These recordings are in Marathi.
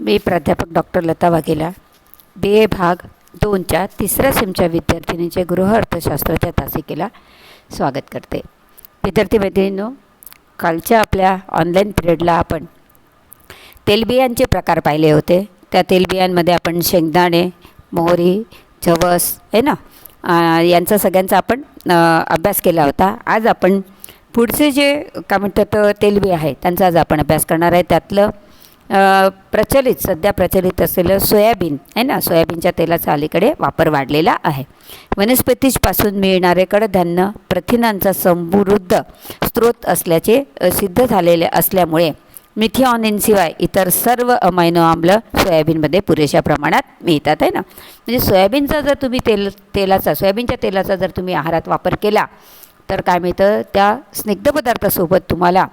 मी प्राध्यापक doctor Lata Vaghela B A भाग दोनच्या तिसऱ्या सेमच्या विद्यार्थिनीचे गृह अर्थशास्त्राच्या तासिकेला स्वागत करते. विद्यार्थी मैत्रिणींनो कालच्या आपल्या ऑनलाईन पिरियडला आपण तेलबियांचे प्रकार पाहिले होते. त्या तेलबियांमध्ये आपण शेंगदाणे मोहरी जवस आहे ना? यांचा सगळ्यांचा आपण अभ्यास केला होता. आज आपण पुढचे जे काय म्हणतात तेलबी आहे त्यांचा आज आपण अभ्यास करणार आहे. त्यातलं प्रचलित सध्या प्रचलित असलेलं सोयाबीन आहे ना? सोयाबीनच्या तेलाचा अलीकडे वापर वाढलेला आहे. वनस्पतीपासून मिळणारे कडधान्य प्रथिनांचा समृद्ध स्रोत असल्याचे सिद्ध झालेले असल्यामुळे मिथिऑनिनशिवाय इतर सर्व अमायनो आम्ल सोयाबीनमध्ये पुरेशा प्रमाणात मिळतात आहे ना? म्हणजे सोयाबीनचा जर तुम्ही तेल तेलाचा सोयाबीनच्या तेलाचा जर तुम्ही आहारात वापर केला तर काय मिळतं? त्या स्निग्ध पदार्थासोबत तुम्हाला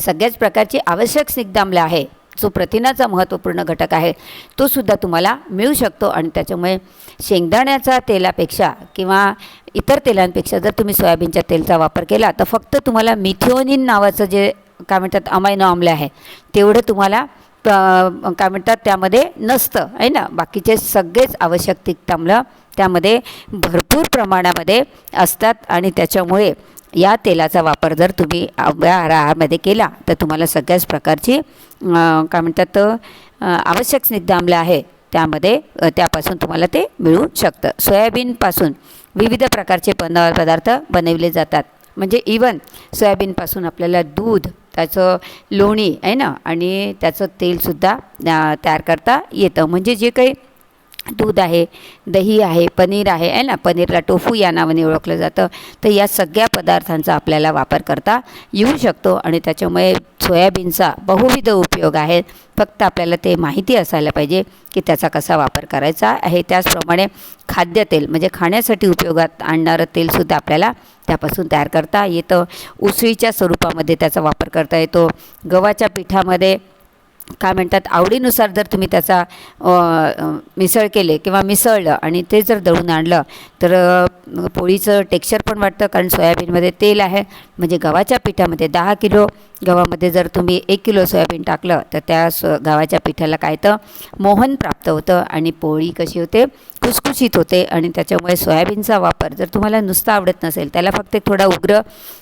सगळ्याच प्रकारची आवश्यक स्निग्धाम्ल आहे. जो प्रथिनाचा महत्त्वपूर्ण घटक आहे तो सुद्धा तुम्हाला मिळू शकतो. आणि त्याच्यामुळे शेंगदाण्याचा तेलापेक्षा किंवा इतर तेलांपेक्षा जर तुम्ही सोयाबीनच्या तेलचा वापर केला तर फक्त तुम्हाला मिथिओनिन नावाचं जे काय म्हणतात अमायनो आम्ल आहे तेवढं तुम्हाला काय म्हणतात त्यामध्ये नसतं आहे ना? बाकीचे सगळेच आवश्यक तिक्ताम्ल त्यामध्ये भरपूर प्रमाणामध्ये असतात. आणि त्याच्यामुळे या तेलाचा वापर जर तुम्ही आपल्या आहारामध्ये केला तर तुम्हाला सगळ्याच प्रकारची काय म्हणतात आवश्यक आवश्यक स्निग्धाम्ल आहे. त्यामध्ये त्यापासून तुम्हाला ते मिळू शकतं. सोयाबीनपासून विविध प्रकारचे पन पदार्थ बनवले जातात. म्हणजे इवन सोयाबीनपासून आपल्याला दूध त्याचं लोणी आहे ना? आणि त्याचं तेलसुद्धा तयार करता येतं. म्हणजे जे काही दूध आहे दही आहे पनीर आहे आहे ना? पनीरला टोफू या नावाने ओळखलं जातं. तर या सगळ्या पदार्थांचा आपल्याला वापर करता येऊ शकतो आणि त्याच्यामुळे सोयाबीनचा बहुविध उपयोग आहे. फक्त आपल्याला ते माहिती असायला पाहिजे की त्याचा कसा वापर करायचा आहे. त्याचप्रमाणे खाद्यतेल म्हणजे खाण्यासाठी उपयोगात आणणारं तेलसुद्धा आपल्याला त्यापासून तयार करता येतं. उसळीच्या स्वरूपामध्ये त्याचा वापर करता येतो. गव्हाच्या पिठामध्ये काय म्हणतात आवडीनुसार जर तुम्ही त्याचा मिसळ केले किंवा मिसळलं आणि ते जर दळून आणलं तर पोळीचं टेक्स्चर पण वाटतं कारण सोयाबीनमध्ये तेल आहे. म्हणजे गव्हाच्या पिठामध्ये दहा किलो गव्हामध्ये जर तुम्ही एक किलो सोयाबीन टाकलं तर त्या सो गव्हाच्या पिठाला काय तर मोहन प्राप्त होतं आणि पोळी कशी होते? खुसखुशीत होते आणि त्याच्यामुळे सोयाबीनचा वापर जर तुम्हाला नुसता आवडत नसेल त्याला फक्त एक थोडा उग्र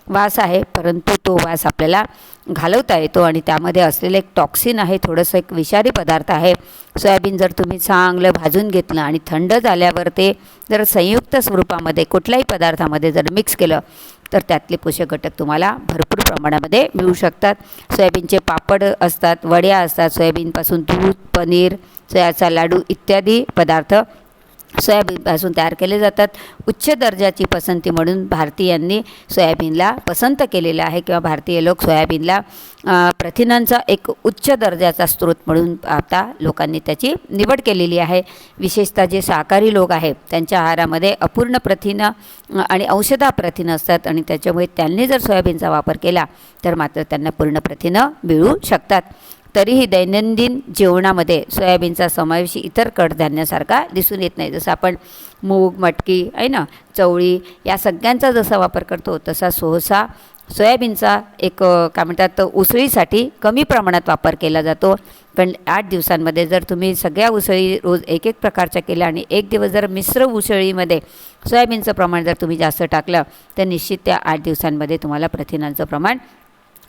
वास आहे परंतु तो वास आपल्याला घालवता येतो आणि त्यामध्ये असलेलं एक टॉक्सिन आहे थोडंसं एक विषारी पदार्थ आहे. सोयाबीन जर तुम्ही चांगलं भाजून घेतलं आणि थंड झाल्यावर ते जर संयुक्त स्वरूपामध्ये कुठल्याही पदार्थामध्ये जर मिक्स केलं तर त्यातले पोषक घटक तुम्हाला भरपूर प्रमाणामध्ये मिळू शकतात. सोयाबीनचे पापड असतात वड्या असतात सोयाबीनपासून दूध पनीर सोयाचा लाडू इत्यादी पदार्थ सोयाबीनपासून तयार केले जातात. उच्च दर्जाची पसंती म्हणून भारतीयांनी सोयाबीनला पसंत केलेलं आहे किंवा भारतीय लोक सोयाबीनला प्रथिनांचा एक उच्च दर्जाचा स्रोत म्हणून आता लोकांनी त्याची निवड केलेली आहे. विशेषतः जे शाकाहारी लोक आहेत त्यांच्या आहारामध्ये अपूर्ण प्रथिनं आणि औषधा प्रथिनं असतात आणि त्याच्यामुळे त्यांनी जर सोयाबीनचा वापर केला तर मात्र त्यांना पूर्ण प्रथिनं मिळू शकतात. तरीही दैनंदिन जेवणामध्ये सोयाबीनचा समावेश इतर कडधान्यासारखा दिसून येत नाही. जसं आपण मूग मटकी आहे ना चवळी या सगळ्यांचा जसा वापर करतो तसा सहसा सोयाबीनचा एक काय म्हणतात उसळीसाठी कमी प्रमाणात वापर केला जातो. पण आठ दिवसांमध्ये जर तुम्ही सगळ्या उसळी रोज एक एक प्रकारच्या केल्या आणि एक दिवस जर मिश्र उसळीमध्ये सोयाबीनचं प्रमाण जर तुम्ही जास्त टाकलं तर निश्चित त्या आठ दिवसांमध्ये तुम्हाला प्रथिनांचं प्रमाण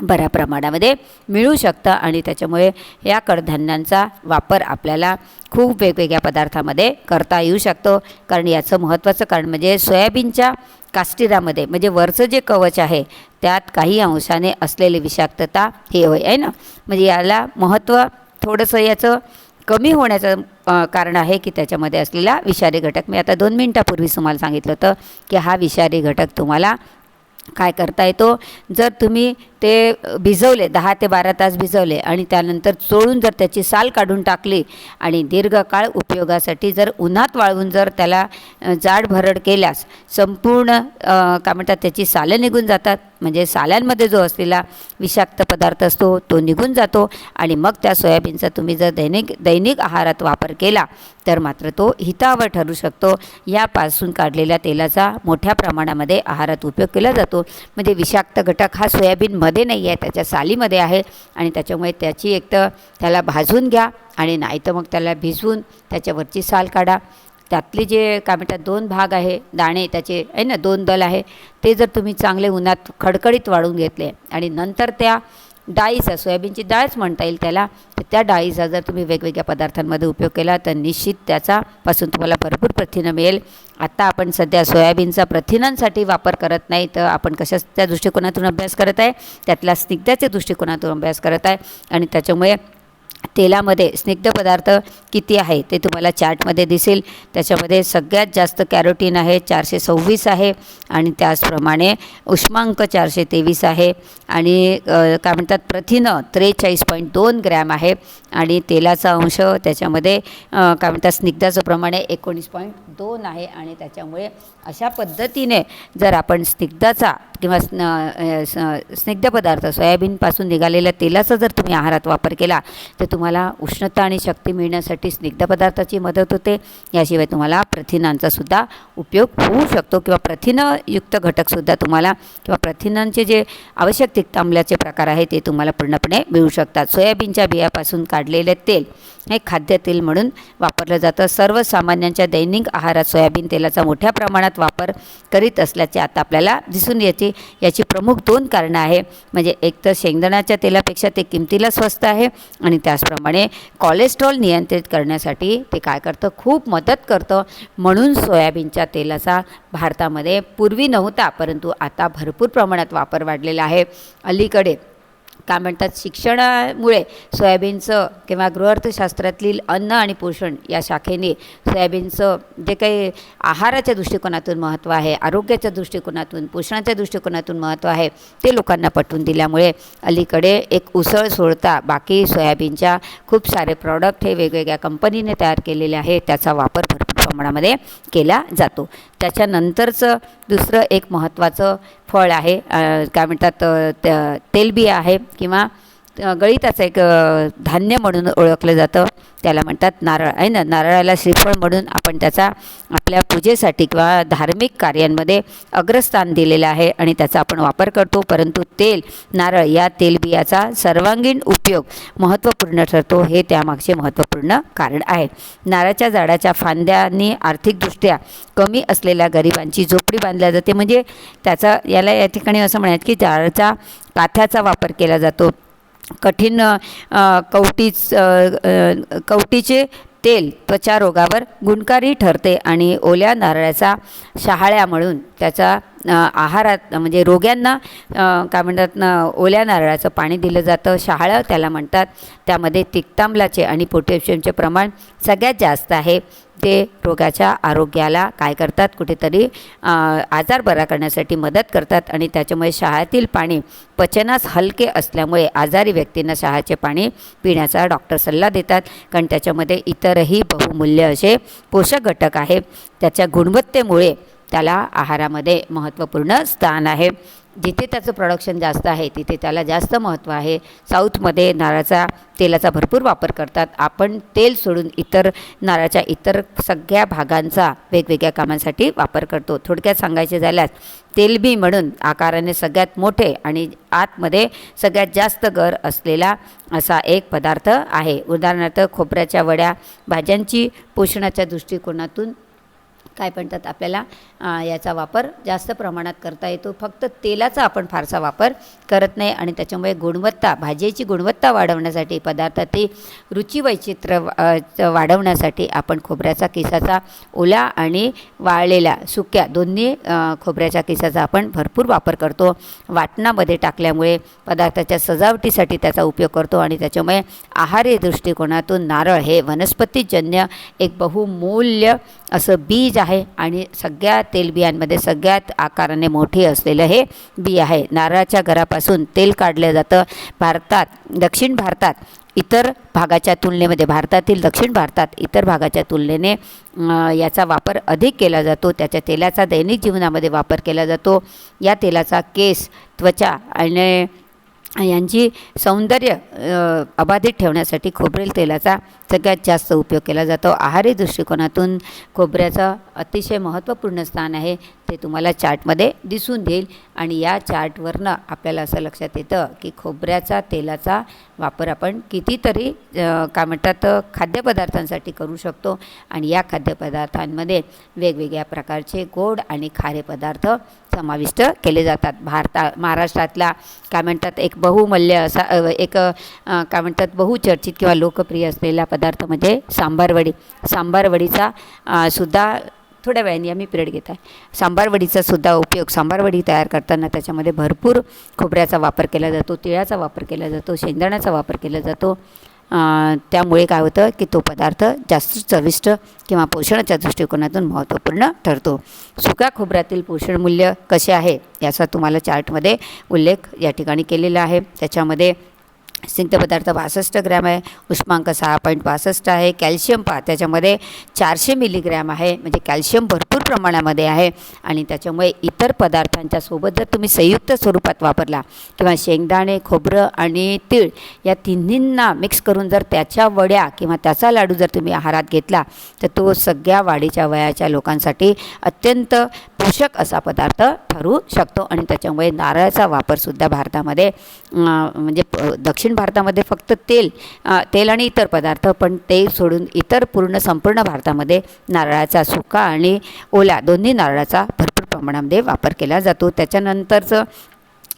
बऱ्या प्रमाणामध्ये मिळू शकतं आणि त्याच्यामुळे या कडधान्यांचा वापर आपल्याला खूप वेगवेगळ्या पदार्थामध्ये करता येऊ शकतो. कारण याचं महत्त्वाचं कारण म्हणजे सोयाबीनच्या कास्टिरामध्ये म्हणजे वरचं जे कवच आहे त्यात काही अंशाने असलेली विषाक्तता हे होय आहे ना? म्हणजे याला महत्त्व थोडंसं याचं कमी होण्याचं कारण आहे की त्याच्यामध्ये असलेला विषारी घटक. मी आता दोन मिनटापूर्वीच तुम्हाला सांगितलं होतं की हा विषारी घटक तुम्हाला काय करता येतो? जर तुम्ही ते भिजवले दहा ते बारा तास भिजवले आणि त्यानंतर चोळून जर त्याची साल काढून टाकली आणि दीर्घकाळ उपयोगासाठी जर उन्हात वाळवून जर त्याला जाड भरड केल्यास संपूर्ण काय म्हणतात त्याची सालं निघून जातात. म्हणजे साल्यांमध्ये जो असलेला विषाक्त पदार्थ असतो तो निघून जातो आणि मग त्या सोयाबीनचा तुम्ही जर दैनिक दैनिक आहारात वापर केला तर मात्र तो हितावह ठरू शकतो. यापासून काढलेल्या तेलाचा मोठ्या प्रमाणामध्ये आहारात उपयोग केला जातो. म्हणजे विषाक्त घटक हा सोयाबीनमध्ये मध्ये नाही आहे त्याच्या सालीमध्ये आहे आणि त्याच्यामुळे त्याची एक तर त्याला भाजून घ्या आणि नाही तर मग त्याला भिजवून त्याच्यावरची साल काढा. त्यातले जे काय म्हणतात दोन भाग आहे दाणे त्याचे आहे ना दोन दल आहे ते जर तुम्ही चांगले उन्हात खडखडीत वाढून घेतले आणि नंतर त्या डाळीचा सोयाबीनची डाळच म्हणता येईल त्याला. तर त्या डाळीचा जर तुम्ही वेगवेगळ्या पदार्थांमध्ये उपयोग केला तर निश्चित त्याचा पासून तुम्हाला भरपूर प्रथिनं मिळेल. आत्ता आपण सध्या सोयाबीनचा प्रथिनांसाठी वापर करत नाही तर आपण कशाच्या दृष्टिकोनातून अभ्यास करत आहे? त्यातल्या स्निग्धाच्या दृष्टिकोनातून अभ्यास करत आहे. आणि त्याच्यामुळे तेलामध्ये स्निग्ध पदार्थ किती आहे ते तुम्हाला चार्टमध्ये दिसेल. त्याच्यामध्ये सगळ्यात जास्त कॅरोटीन आहे चारशे सव्वीस आहे आणि त्याचप्रमाणे उष्मांक चारशे तेवीस आहे. आणि काय म्हणतात प्रथिनं त्रेचाळीस पॉईंट दोन ग्रॅम आहे आणि तेलाचा अंश त्याच्यामध्ये काय म्हणतात स्निग्धाचं प्रमाणे एकोणीस पॉईंट दोन आहे आणि त्याच्यामुळे अशा पद्धतीने जर आपण स्निग्धाचा किंवा स्न स्निग्ध पदार्थ सोयाबीनपासून निघालेल्या तेलाचा जर तुम्ही आहारात वापर केला तर तुम्हाला उष्णता आणि शक्ती मिळण्यासाठी स्निग्ध पदार्थाची मदत होते. याशिवाय तुम्हाला प्रथिनांचा सुद्धा उपयोग होऊ शकतो किंवा प्रथिनयुक्त घटकसुद्धा तुम्हाला किंवा प्रथिनांचे जे आवश्यक तिक्तांबल्याचे प्रकार आहे ते तुम्हाला पूर्णपणे मिळू शकतात. सोयाबीनच्या बियापासून काढलेले तेल हे खाद्यतेल म्हणून वापरलं जातं. सर्वसामान्यांच्या दैनिक आहारात सोयाबीन तेलाचा मोठ्या प्रमाणात वापर करीत असल्याचे आता आपल्याला दिसून येते. याची प्रमुख दोन कारणं आहे म्हणजे एक तर शेंगदाण्याच्या तेलापेक्षा ते किमतीला स्वस्त आहे आणि त्या त्याचप्रमाणे कॉलेस्ट्रॉल नियंत्रित करण्यासाठी ते काय करतं? खूप मदत करतं. म्हणून सोयाबीनच्या तेलाचा भारतामध्ये पूर्वी नव्हता परंतु आता भरपूर प्रमाणात वापर वाढलेला आहे. अलीकडे काय म्हणतात शिक्षणामुळे सोयाबीनचं किंवा गृहअर्थशास्त्रातील अन्न आणि पोषण या शाखेने सोयाबीनचं जे काही आहाराच्या दृष्टिकोनातून महत्त्व आहे आरोग्याच्या दृष्टिकोनातून पोषणाच्या दृष्टिकोनातून महत्त्व आहे ते लोकांना पटवून दिल्यामुळे अलीकडे एक उसळ सोडता बाकी सोयाबीनच्या खूप सारे प्रॉडक्ट हे वेगवेगळ्या कंपनीने तयार केलेले आहे त्याचा वापर भरपूर प्रमाणामध्ये केला जातो. त्याच्यानंतरचं दुसरं एक महत्त्वाचं फळ आहे काय म्हणतात तेलबिया आहे किंवा गळीताचं एक धान्य म्हणून ओळखलं जातं. त्याला म्हणतात नारळ. आहे ना? नारळाला श्रीफळ म्हणून आपण त्याचा आपल्या पूजेसाठी किंवा धार्मिक कार्यांमध्ये अग्रस्थान दिलेलं आहे आणि त्याचा आपण वापर करतो. परंतु तेल नारळ या तेलबियाचा सर्वांगीण उपयोग महत्त्वपूर्ण ठरतो. हे त्यामागचे महत्त्वपूर्ण कारण आहे. नारळाच्या झाडाच्या फांद्यांनी आर्थिकदृष्ट्या कमी असलेल्या गरिबांची झोपडी बांधल्या जाते. म्हणजे त्याचा याला या ठिकाणी असं म्हणतात की झाडाचा काथ्याचा वापर केला जातो. कठीण कवटीच कवटीचे तेल त्वचा रोगावर गुणकारी ठरते आणि ओल्या नारळाचा शहाळ्या म्हणून त्याचा आहारात म्हणजे रोग्यांना काय म्हणतात ना ओल्या नारळाचं पाणी दिलं जातं. शहाळं त्याला म्हणतात. त्यामध्ये तिक्तांबलाचे आणि पोटॅशियमचे प्रमाण सगळ्यात जास्त आहे. ते रोगाच्या आरोग्याला काय करतात? कुठेतरी आजार बरा करण्यासाठी मदत करतात आणि त्याच्यामुळे शहातील पाणी पचनास हलके असल्यामुळे आजारी व्यक्तींना शहाचे पाणी पिण्याचा डॉक्टर सल्ला देतात. कारण त्याच्यामध्ये इतरही बहुमूल्य असे पोषक घटक आहे त्याच्या गुणवत्तेमुळे त्याला आहारामध्ये महत्त्वपूर्ण स्थान आहे. जिथे त्याचं प्रोडक्शन जास्त आहे तिथे त्याला जास्त महत्त्व आहे. साऊथमध्ये नारळाचा तेलाचा भरपूर वापर करतात. आपण तेल सोडून इतर नारळाच्या इतर सगळ्या भागांचा वेगवेगळ्या कामांसाठी वापर करतो. थोडक्यात सांगायचे झाल्यास तेलबी म्हणून आकाराने सगळ्यात मोठे आणि आतमध्ये सगळ्यात जास्त गर असलेला असा एक पदार्थ आहे. उदाहरणार्थ खोबऱ्याच्या वड्या भाज्यांची पोषणाच्या दृष्टिकोनातून काय म्हणतात आपल्याला याचा वापर जास्त प्रमाणात करता येतो. फक्त तेलाचा आपण फारसा वापर करत नाही आणि त्याच्यामुळे गुणवत्ता भाजीची गुणवत्ता वाढवण्यासाठी पदार्थातील रुची वैचित्र्य वाढवण्यासाठी आपण खोबऱ्याचा केसाचा ओला आणि वाळलेल्या सुक्या दोन्ही खोबऱ्याच्या केसाचा आपण भरपूर वापर करतो. वाटणामध्ये टाकल्यामुळे पदार्थाच्या सजावटीसाठी त्याचा उपयोग करतो आणि त्याच्यामुळे आहारी दृष्टिकोनातून नारळ हे वनस्पतीजन्य एक बहुमूल्य असं बीज आहे. आहे आणि सगळ्या तेलबियांमध्ये सगळ्यात आकाराने मोठे असलेलं हे बी आहे. नारळाच्या घरापासून तेल काढलं जातं. भारतात दक्षिण भारतात इतर भागाच्या तुलनेमध्ये भारतातील दक्षिण भारतात इतर भागाच्या तुलनेने याचा वापर अधिक केला जातो. त्याच्या तेलाचा दैनिक जीवनामध्ये वापर केला जातो. या तेलाचा केस त्वचा आणि यांची सौंदर्य अबाधित ठेवण्यासाठी खोबरेल तेलाचा सगळ्यात जास्त उपयोग केला जातो. आहारी दृष्टिकोनातून खोबऱ्याचं अतिशय महत्त्वपूर्ण स्थान आहे. ते तुम्हाला चार्टमध्ये दिसून देईल आणि या चार्टवरनं आपल्याला असं लक्षात येतं की खोबऱ्याचा तेलाचा वापर आपण कितीतरी काय म्हणतात खाद्यपदार्थांसाठी करू शकतो. आणि या खाद्यपदार्थांमध्ये वेगवेगळ्या प्रकारचे गोड आणि खारे पदार्थ समाविष्ट केले जातात. भारता महाराष्ट्रातला काय म्हणतात एक बहुमल्य असा एक काय म्हणतात बहुचर्चित किंवा लोकप्रिय असलेला पदार्थ पदार्थ म्हणजे सांबारवडी. सांबारवडीचा सुद्धा थोड्या वेळाने आम्ही पिरियड घेत आहे. सांबारवडीचा सुद्धा उपयोग सांबारवडी तयार करताना त्याच्यामध्ये भरपूर खोबऱ्याचा वापर केला जातो तिळाचा वापर केला जातो शेंगदाण्याचा वापर केला जातो. त्यामुळे काय होतं की तो पदार्थ जास्त चविष्ट किंवा पोषणाच्या दृष्टिकोनातून महत्त्वपूर्ण ठरतो. सुक्या खोबऱ्यातील पोषण मूल्य कसे आहे याचा तुम्हाला चार्टमध्ये उल्लेख या ठिकाणी केलेला आहे. त्याच्यामध्ये स्निग्ध पदार्थ बासष्ट ग्रॅम आहे उष्मांक सहा पॉईंट बासष्ट आहे कॅल्शियम पहा त्याच्यामध्ये चारशे मिलीग्रॅम आहे म्हणजे कॅल्शियम भरपूर प्रमाणामध्ये आहे. आणि त्याच्यामुळे इतर पदार्थांच्या सोबत जर तुम्ही संयुक्त स्वरूपात वापरला किंवा शेंगदाणे खोबरं आणि तीळ या तिन्हींना मिक्स करून जर त्याच्या वड्या किंवा त्याचा लाडू जर तुम्ही आहारात घेतला तर तो सगळ्या वाढीच्या वयाच्या लोकांसाठी अत्यंत पोषक असा पदार्थ ठरू शकतो. आणि त्याच्यामुळे नारळाचा वापरसुद्धा भारतामध्ये म्हणजे दक्षिण भारतामध्ये फक्त तेल तेल आणि इतर पदार्थ पण ते सोडून इतर पूर्ण संपूर्ण भारतामध्ये नारळाचा सुका आणि ओला दोन्ही नारळाचा भरपूर प्रमाणामध्ये वापर केला जातो. त्याच्यानंतरचं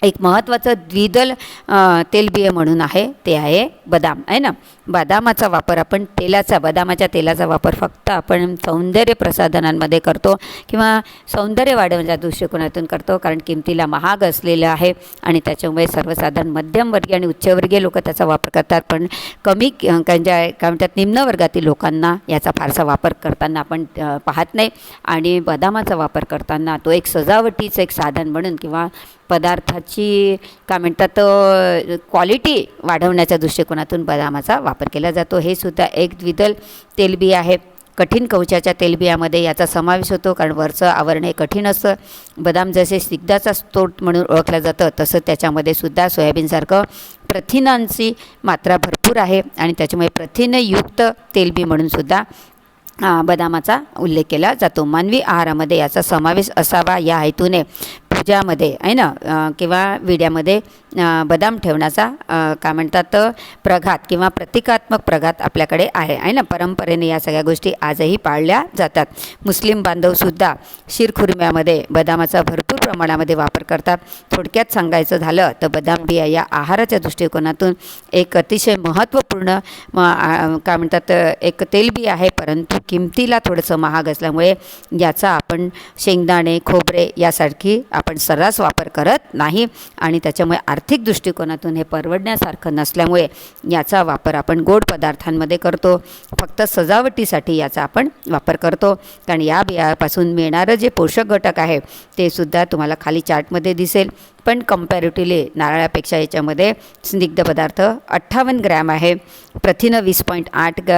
एक महत्त्वाचं द्विदल तेलबिय तेलबिये म्हणून आहे ते आहे बदाम आहे ना? बदामाचा वापर आपण तेलाचा बदामाच्या तेलाचा वापर फक्त आपण सौंदर्य प्रसाधनांमध्ये करतो किंवा सौंदर्य वाढवण्याच्या दृष्टिकोनातून करतो कारण किमतीला महाग असलेलं आहे आणि त्याच्यामुळे सर्वसाधारण मध्यमवर्गीय आणि उच्चवर्गीय लोक त्याचा वापर करतात. पण कमी ज्या म्हणजे काय म्हणतात निम्न वर्गातील लोकांना याचा फारसा वापर करताना आपण पाहत नाही. आणि बदामाचा वापर करताना तो एक सजावटीचं एक साधन म्हणून किंवा पदार्थाची काय म्हणतात क्वालिटी वाढवण्याच्या दृष्टिकोनातून बदामाचा वापर केला जातो. हे सुद्धा एक द्विदल तेलबी आहे. कठीण कवचाच्या तेलबियामध्ये याचा समावेश होतो कारण वरचं आवरण हे कठीण असतं. बदाम जसे स्निग्धाचा स्त्रोत म्हणून ओळखलं जातं तसं त्याच्यामध्ये सुद्धा सोयाबीनसारखं प्रथिनांची मात्रा भरपूर आहे आणि त्याच्यामुळे प्रथिनयुक्त तेलबी म्हणून सुद्धा बदामाचा उल्लेख केला जातो. मानवी आहारामध्ये याचा समावेश असावा या हेतूने पूजामध्ये आहे ना किंवा विड्यामध्ये बदाम ठेवण्याचा काय म्हणतात प्रघात किंवा प्रतिकात्मक प्रघात आपल्याकडे आहे आहे ना? परंपरेने या सगळ्या गोष्टी आजही पाळल्या जातात. मुस्लिम बांधवसुद्धा शिरखुर्म्यामध्ये बदामाचा भरपूर प्रमाणामध्ये वापर करतात. थोडक्यात सांगायचं झालं तर बदाम बिया या आहाराच्या दृष्टिकोनातून एक अतिशय महत्त्वपूर्ण काय म्हणतात एक तेलबी आहे परंतु किमतीला थोडंसं महाग असल्यामुळे याचा आपण शेंगदाणे खोबरे यासारखी आपण सर्रास वापर करत नाही आणि त्याच्यामुळे आर्थिक आर्थिक दृष्टिकोनातून हे परवडण्यासारखं नसल्यामुळे याचा वापर आपण गोड पदार्थांमध्ये करतो. फक्त सजावटीसाठी याचा आपण वापर करतो. कारण या बियापासून मिळणारं जे पोषक घटक आहे ते सुद्धा तुम्हाला खाली चार्टमध्ये दिसेल. पण कम्पॅरेटिव्हली नारळापेक्षा याच्यामध्ये स्निग्ध पदार्थ अठ्ठावन्न ग्रॅम आहे. प्रथिनं वीस पॉईंट आठ ग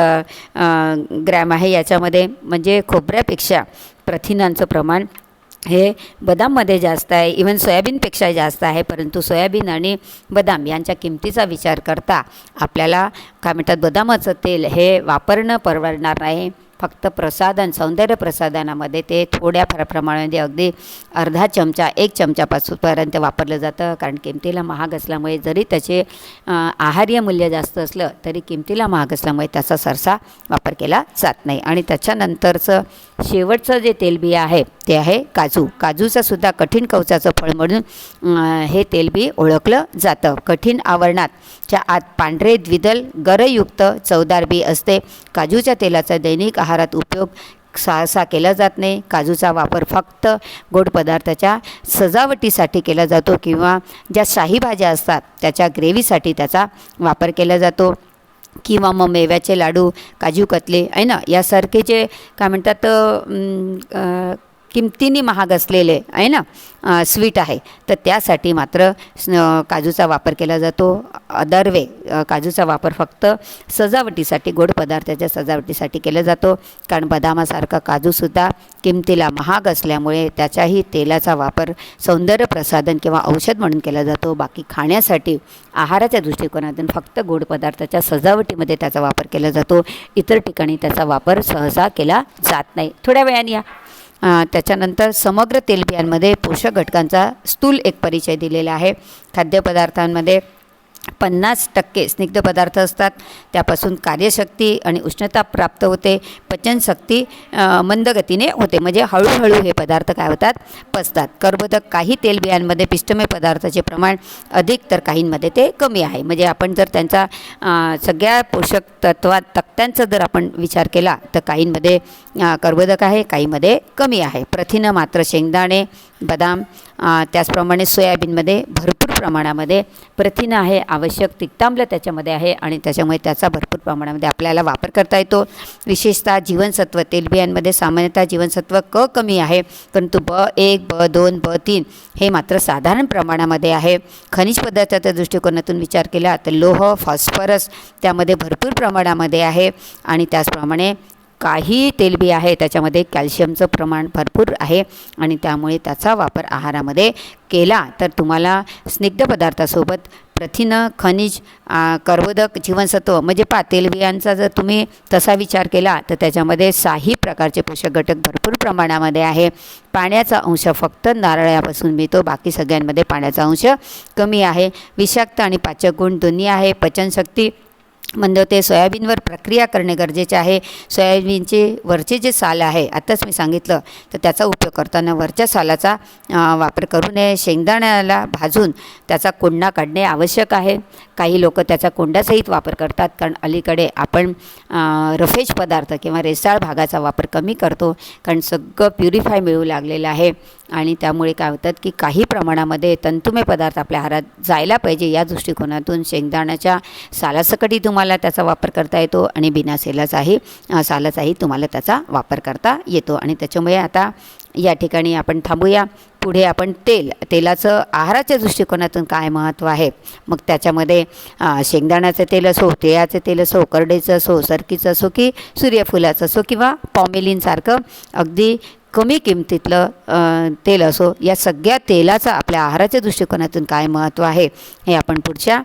ग्रॅम आहे याच्यामध्ये. म्हणजे खोबऱ्यापेक्षा प्रथिनांचं प्रमाण हे बदाममध्ये जास्त आहे इवन सोयाबीनपेक्षा जास्त आहे परंतु सोयाबीन आणि बदाम यांच्या किमतीचा विचार करता आपल्याला काय म्हणतात बदामाचं तेल हे वापरणं परवडणार नाही. फक्त प्रसाधन सौंदर्य प्रसाधनामध्ये ते थोड्याफार प्रमाणामध्ये अगदी अर्धा चमचा एक चमचापासूनपर्यंत वापरलं जातं. कारण किमतीला महाग असल्यामुळे जरी त्याचे आहार्य मूल्य जास्त असलं तरी किमतीला महाग असल्यामुळे त्याचा सरसा वापर केला जात नाही. आणि त्याच्यानंतरचं शेवटचं जे तेलबिया आहे ते आहे काजू. काजूचं सुद्धा कठीण कवचाचं फळ म्हणून हे तेलबी ओळखलं जातं. कठीण आवरणात च्या आत पांढरे द्विदल गरयुक्त चवदार बी असते. काजूच्या तेलाचा दैनिक आहारात उपयोग सहसा केला जात नाही. काजूचा वापर फक्त गोड पदार्थाच्या सजावटीसाठी केला जातो किंवा ज्या शाही भाज्या असतात त्याच्या ग्रेव्हीसाठी त्याचा वापर केला जातो. किंवा मग मेव्याचे लाडू काजू कतले आहे ना? यासारखे जे काय म्हणतात किमतीने महाग असलेले आहे ना स्वीट आहे. तर त्यासाठी मात्र काजूचा वापर केला जातो. अदरवे काजूचा वापर फक्त सजावटीसाठी गोड पदार्थाच्या सजावटीसाठी केला जातो. कारण बदामासारखा काजूसुद्धा किमतीला महाग असल्यामुळे त्याच्याही तेलाचा वापर सौंदर्य प्रसाधन किंवा औषध म्हणून केला जातो. बाकी खाण्यासाठी आहाराच्या दृष्टिकोनातून फक्त गोड पदार्थाच्या सजावटीमध्ये त्याचा वापर केला जातो. इतर ठिकाणी त्याचा वापर सहसा केला जात नाही. थोड्या वेळाने या. त्याच्यानंतर समग्र तेलबियांमध्ये पोषक घटकांचा स्थूल एक परिचय दिलेला आहे. खाद्यपदार्थांमध्ये पन्नास टक्के स्निग्ध पदार्थ असतात. त्यापासून कार्यशक्ती आणि उष्णता प्राप्त होते. पचनशक्ती मंदगतीने होते. म्हणजे हळूहळू हे पदार्थ काय होतात? पचतात. कर्बोदक काही तेलबियांमध्ये पिष्टमय पदार्थाचे प्रमाण अधिक तर काहींमध्ये ते कमी आहे. म्हणजे आपण जर त्यांचा सगळ्या पोषक तत्वात तक्त्यांचा जर आपण विचार केला तर काहींमध्ये कर्बोदक आहे काहीमध्ये कमी आहे. प्रथिनं मात्र शेंगदाणे बदाम त्याचप्रमाणे सोयाबीनमध्ये भरपूर प्रमाणामध्ये प्रथिनं आहे आवश्यक तिक्तांबलं त्याच्यामध्ये आहे आणि त्याच्यामुळे त्याचा भरपूर प्रमाणामध्ये आपल्याला वापर करता येतो. विशेषतः जीवनसत्व तेलबियांमध्ये सामान्यतः जीवनसत्व क कमी आहे परंतु ब एक ब दोन ब तीन हे मात्र साधारण प्रमाणामध्ये आहे. खनिज पदार्थाच्या दृष्टिकोनातून विचार केला तर लोह फॉस्फरस त्यामध्ये भरपूर प्रमाणामध्ये आहे आणि त्याचप्रमाणे काही तेलबी आहे त्याच्यामध्ये कॅल्शियमचं प्रमाण भरपूर आहे आणि त्यामुळे त्याचा वापर आहारामध्ये केला तर तुम्हाला स्निग्ध पदार्थासोबत प्रथिनं खनिज कर्बोदक जीवनसत्व म्हणजे पा तेलबियांचा जर तुम्ही तसा विचार केला तर त्याच्यामध्ये साही प्रकारचे पोषक घटक भरपूर प्रमाणामध्ये आहे. पाण्याचा अंश फक्त नारळापासून मिळतो बाकी सगळ्यांमध्ये पाण्याचा अंश कमी आहे. विषाक्त आणि पाचक गुण दोन्ही आहे. पचनशक्ती म्हणजे ते सोयाबीनवर प्रक्रिया करणे गरजेचे आहे. सोयाबीनचे वरचे जे साल आहे आत्ताच मी सांगितलं तर त्याचा उपयोग करताना वरच्या सालाचा वापर करू नये. शेंगदाण्याला भाजून त्याचा कोंडा काढणे आवश्यक आहे. काही लोक त्याचा कोंडासहित वापर करतात कारण अलीकडे आपण रफेज पदार्थ किंवा रेसाळ भागाचा वापर कमी करतो कारण सगळं प्युरिफाय मिळू लागलेलं आहे. आणि त्यामुळे काय होतात की काही प्रमाणामध्ये तंतुमय पदार्थ आपल्या आहारात जायला पाहिजे या दृष्टिकोनातून शेंगदाण्याच्या सालासकटही तुम्हाला त्याचा वापर करता येतो आणि बिना सेलाचाही सालाचाही तुम्हाला त्याचा वापर करता येतो. आणि त्याच्यामुळे आता या ठिकाणी आपण थांबूया. पुढे आपण तेल तेलाचं आहाराच्या दृष्टिकोनातून काय महत्त्व आहे? मग त्याच्यामध्ये शेंगदाण्याचं तेल असो तिळाचं तेल असो करडेचं असो सरकीचं असो की सूर्यफुलाचं असो किंवा पॉमेलिनसारखं अगदी कमी किमतीतलं तेल असो या सगळ्या तेलाचं आपल्या आहाराच्या दृष्टिकोनातून काय महत्त्व आहे हे आपण पुढच्या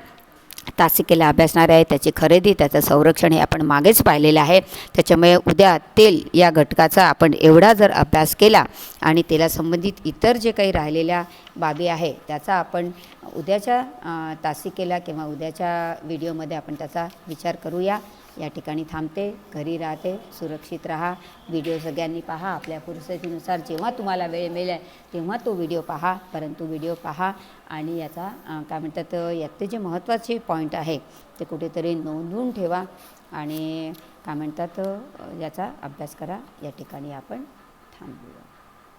तासिकेला अभ्यासणार आहे. त्याची खरेदी त्याचं संरक्षण हे आपण मागेच पाहिलेलं आहे. त्याच्यामुळे उद्या तेल या घटकाचा आपण एवढा जर अभ्यास केला आणि तेला संबंधित इतर जे काही राहिलेल्या बाबी आहे त्याचा आपण उद्याच्या तासिकेला किंवा उद्याच्या व्हिडिओमध्ये आपण त्याचा विचार करूया. या ठिकाणी थांबते घरी राहते सुरक्षित राहा. व्हिडिओ सगळ्यांनी पहा आपल्या परिस्थितीनुसार जेव्हा तुम्हाला वेळ मिळेल तेव्हा तो व्हिडिओ पहा. परंतु व्हिडिओ पहा आणि याचा काय म्हणतात यातले जे महत्त्वाचे पॉईंट आहे ते कुठेतरी नोंदवून ठेवा आणि काय म्हणतात याचा अभ्यास करा. या ठिकाणी आपण थांबूया.